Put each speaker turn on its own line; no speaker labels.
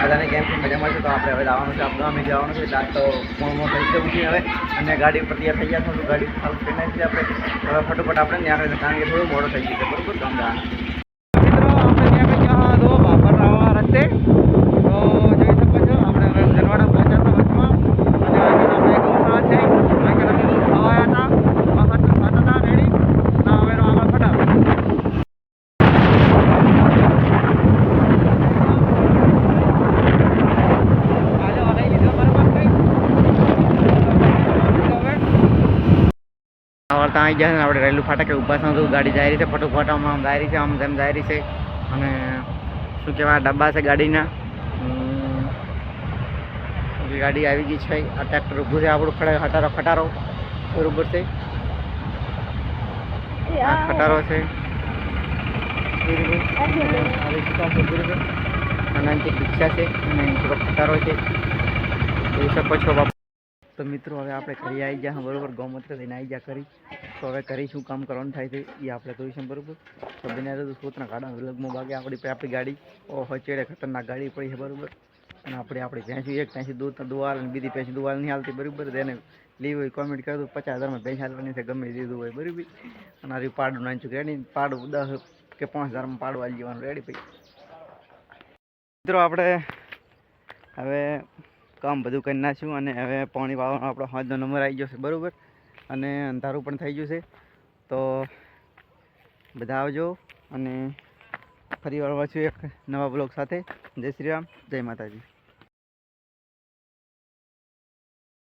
બધાને કેમ કે મજામાં છે? તો આપણે હવે આવવાનું છે આપણે અમે જવાનું છે આજ તો ફોન મોડું થઈ ગયું છે હવે. અને ગાડી ઉપર તૈયાર થઈ ગયા છો. ગાડી ચાલુ થઈ નાખી આપણે હવે ફટોફટ આપણે ત્યાં કારણ કે થોડું મોડો થઈ ગયું છે. બરોબર? તો અમદાવાદ મિત્રો આપણે ત્યાં આગળ ગયા દો બાપર આવવા રસ્તે તો જોઈ શકો છો આપણે હવે જનવાડા પહોંચ્યા હતા બસમાં અને આગળ આપણે ગૌશાળા છે આગળ અમે દૂધ ખાવા આવ્યા હતા બાપા તો ખાતા હતા રેડી ના હવે આગળ ફટાફટ આજે વગાઈ લીધો બરાબર કઈ આવડતા આવી ગયા છે આપણે રેલવે ફાટકે ઊભા છે તો ગાડી જાય રહી છે ફટોફટ આમ આમ જાય રહી છે આમ તેમ જાય રહી છે. અને શું કહેવાય ડબ્બા છે ગાડીના. ગાડી આવી ગઈ છે આ ટ્રેક્ટર ઊભું છે આપણું ખડે ખટારો ખટારો. બરોબર છે? આ ખટારો છે. અને રિક્ષા છે અને થોડો ખટારો છે. જોઈ શકો છો તો મિત્રો, હવે આપણે કરી આવી ગયા બરાબર? ગૌમૂત્ર લઈને આવી ગયા કરી તો હવે કરી શું કામ કરવાનું થાય છે એ આપણે કરીશું બરાબર? તો બને તો સૂત્રના કાઢા લગમાં ભાગે આપણી આપણી ગાડી. ઓહો, ચેડે ખતરનાક ગાડી પડી છે, બરાબર? અને આપણે આપણે ભેંસી એક ભેંસી દૂધ દુવાલ અને બીજી ભેંસી દુવાલ નહીં હાલતી, બરાબર? તેને લીવ હોય કોમેન્ટ કરતું પચાસ હજારમાં ભેંસ હાલવાની છે, ગમે દીધું હોય, બરાબર? અને આ પાડું નાખ્યું રેડી પાડું દસ કે પાંચ હજારમાં પાડું હાલી જવાનું રેડી પછી મિત્રો, આપણે હવે કામ બધું કરી નાખ્યું અને હવે પાણી વાળવાનો આપણો હાથનો નંબર આવી ગયો છે, બરાબર? અને અંધારું પણ થઈ ગયું છે. તો બધા આવજો અને ફરી વાર પાછું એક નવા બ્લોગ સાથે. જય શ્રી રામ, જય માતાજી.